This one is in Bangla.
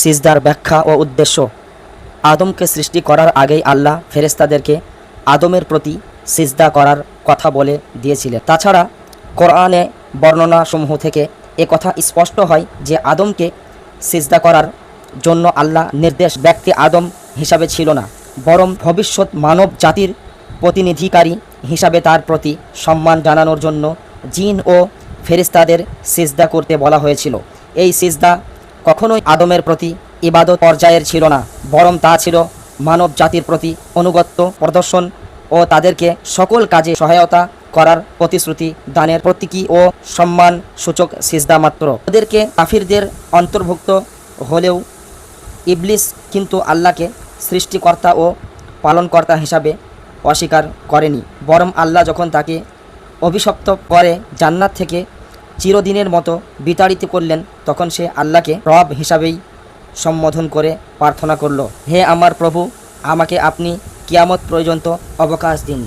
সিজদার ব্যাখ্যা ও উদ্দেশ্য। আদমকে সৃষ্টি করার আগেই আল্লাহ ফেরেস্তাদেরকে আদমের প্রতি সিজদা করার কথা বলে দিয়েছিলেন। তাছাড়া কোরআনে বর্ণনাসমূহ থেকে এ কথা স্পষ্ট হয় যে আদমকে সিজদা করার জন্য আল্লাহ নির্দেশ ব্যক্তি আদম হিসাবে ছিল না, বরং ভবিষ্যৎ মানব জাতির প্রতিনিধিকারী হিসাবে তার প্রতি সম্মান জানানোর জন্য জিন ও ফেরিস্তাদের সিজদা করতে বলা হয়েছিল। এই সিজদা কখনোই আদমের প্রতি ইবাদত পর্যায়ের ছিল না, বরং তা ছিল মানব জাতির প্রতি অনুগত্য, প্রদর্শন ও তাদেরকে সকল কাজে সহায়তা করার প্রতিশ্রুতি দানের প্রতীকী ও সম্মান সূচক সিজদা মাত্র। ওদেরকে কাফিরদের অন্তর্ভুক্ত হলেও ইবলিস কিন্তু আল্লাহকে সৃষ্টিকর্তা ও পালনকর্তা হিসাবে অস্বীকার করেনি, বরং আল্লাহ যখন তাকে অভিশপ্ত করে জান্নাত থেকে চিরদিনের মতো বিতাড়িত করলেন, তখন সে আল্লাহকে রব হিসাবেই সম্বোধন করে প্রার্থনা করল, হে আমার প্রভু, আমাকে আপনি কিয়ামত পর্যন্ত অবকাশ দিন।